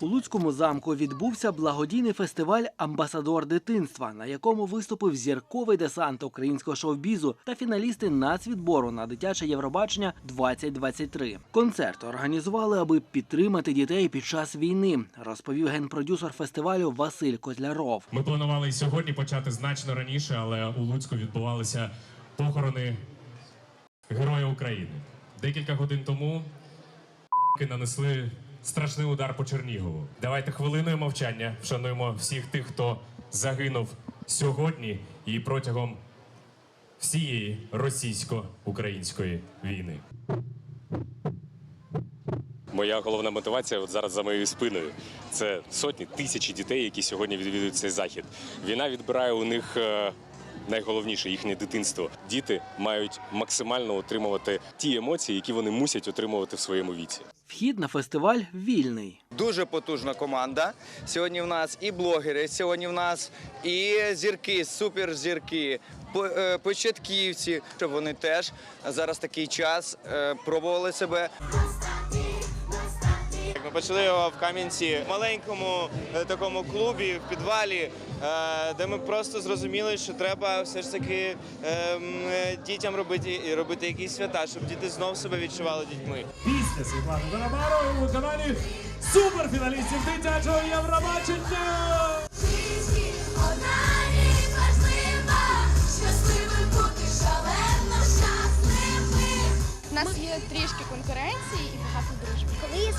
У Луцькому замку відбувся благодійний фестиваль Амбасадор дитинства, на якому виступив зірковий десант українського шоу-бізу та фіналісти нацвідбору на дитяче Євробачення 2023. Концерт організували, аби підтримати дітей під час війни, розповів генпродюсер фестивалю Василь Котляров. Ми планували і сьогодні почати значно раніше, але у Луцьку відбувалися похорони Героя України. Декілька годин тому нанесли страшний удар по Чернігову. Давайте хвилиною мовчання вшануємо всіх тих, хто загинув сьогодні і протягом всієї російсько-української війни. Моя головна мотивація от зараз за моєю спиною. Це сотні тисячі дітей, які сьогодні відвідують цей захід. Війна відбирає у них е, найголовніше їхнє дитинство. Діти мають максимально отримувати ті емоції, які вони мусять отримувати в своєму віці. Вхід на фестиваль вільний. Дуже потужна команда. Сьогодні в нас і блогери, сьогодні в нас і зірки, суперзірки, е, початківці, щоб вони теж зараз такий час е, пробували себе. Ми почали його в Кам'янці, в маленькому е, такому клубі в підвалі, е, де ми просто зрозуміли, що треба все ж таки е, дітям робити і робити якісь свята, щоб діти знов себе відчували дітьми. Пісня Світлани Барабарової у виконанні суперфіналістів дитячого Євробачення. У нас є трішки конкуренції і багато дружби. Коли я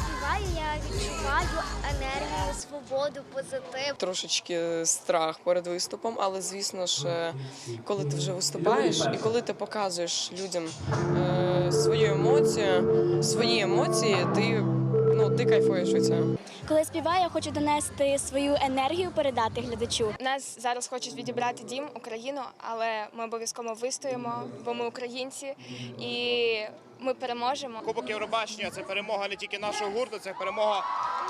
відчуваю енергію, свободу, позитив. трошечки страх перед виступом, але звісно ж, коли ти вже виступаєш і коли ти показуєш людям е, свою емоцію, свої емоції, ти ну ти кайфуєш від цього. Коли співаю, я хочу донести свою енергію, передати глядачу. Нас зараз хочуть відібрати дім, Україну, але ми обов'язково вистоїмо, бо ми українці і ми переможемо. Кубок Євробачення це перемога не тільки нашого гурту, це перемога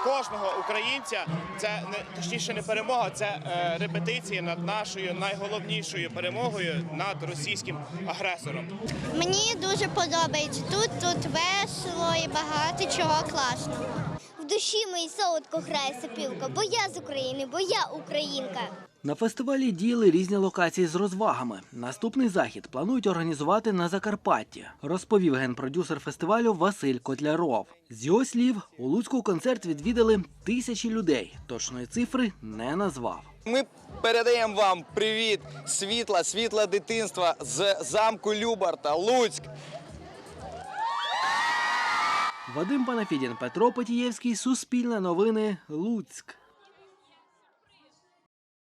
кожного українця. Це не точніше не перемога, це е, репетиції над нашою найголовнішою перемогою над російським агресором. Мені дуже подобається тут, тут весело і багато чого класного. Душі моїй солодко грає сопілка, бо я з України, бо я українка. На фестивалі діяли різні локації з розвагами. Наступний захід планують організувати на Закарпатті, розповів генпродюсер фестивалю Василь Котляров. З його слів, у Луцьку концерт відвідали тисячі людей. Точної цифри не назвав. Ми передаємо вам привіт, світла, світла дитинства з замку Любарта, Луцьк. Вадим Панафідін, Петро Потієвський, Суспільне новини, Луцьк.